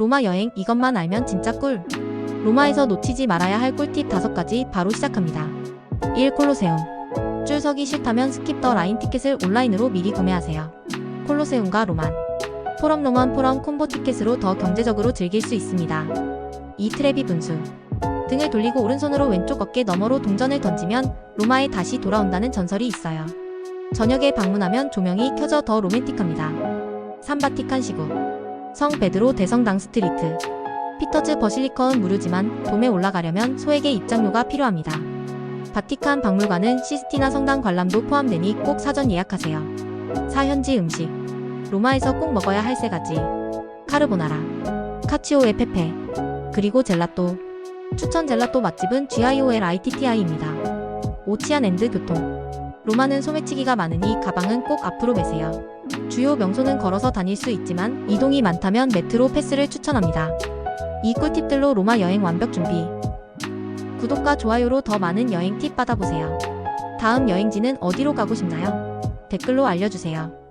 로마 여행 이것만 알면 진짜 꿀. 로마에서 놓치지 말아야 할 꿀팁 5가지 바로 시작합니다. 1. 콜로세움. 줄 서기 싫다면 스킵 더 라인 티켓을 온라인으로 미리 구매하세요. 콜로세움과 로만. 포럼 로만 포럼 콤보 티켓으로 더 경제적으로 즐길 수 있습니다. 2. 트레비 분수. 등을 돌리고 오른손으로 왼쪽 어깨 너머로 동전을 던지면 로마에 다시 돌아온다는 전설이 있어요. 저녁에 방문하면 조명이 켜져 더 로맨틱합니다. 3. 바티칸 시구. 성 베드로 대성당 스트리트. 피터즈 버실리컨 무료지만 돔에 올라가려면 소액의 입장료가 필요합니다. 바티칸 박물관은 시스티나 성당 관람도 포함되니 꼭 사전 예약하세요. 4. 현지 음식. 로마에서 꼭 먹어야 할 세 가지. 카르보나라, 카치오에 페페, 그리고 젤라또. 추천 젤라또 맛집은 GIOLITTI입니다. 오치안랜드 교통. 로마는 소매치기가 많으니 가방은 꼭 앞으로 매세요. 주요 명소는 걸어서 다닐 수 있지만 이동이 많다면 메트로 패스를 추천합니다. 이 꿀팁들로 로마 여행 완벽 준비. 구독과 좋아요로 더 많은 여행 팁 받아보세요. 다음 여행지는 어디로 가고 싶나요? 댓글로 알려주세요.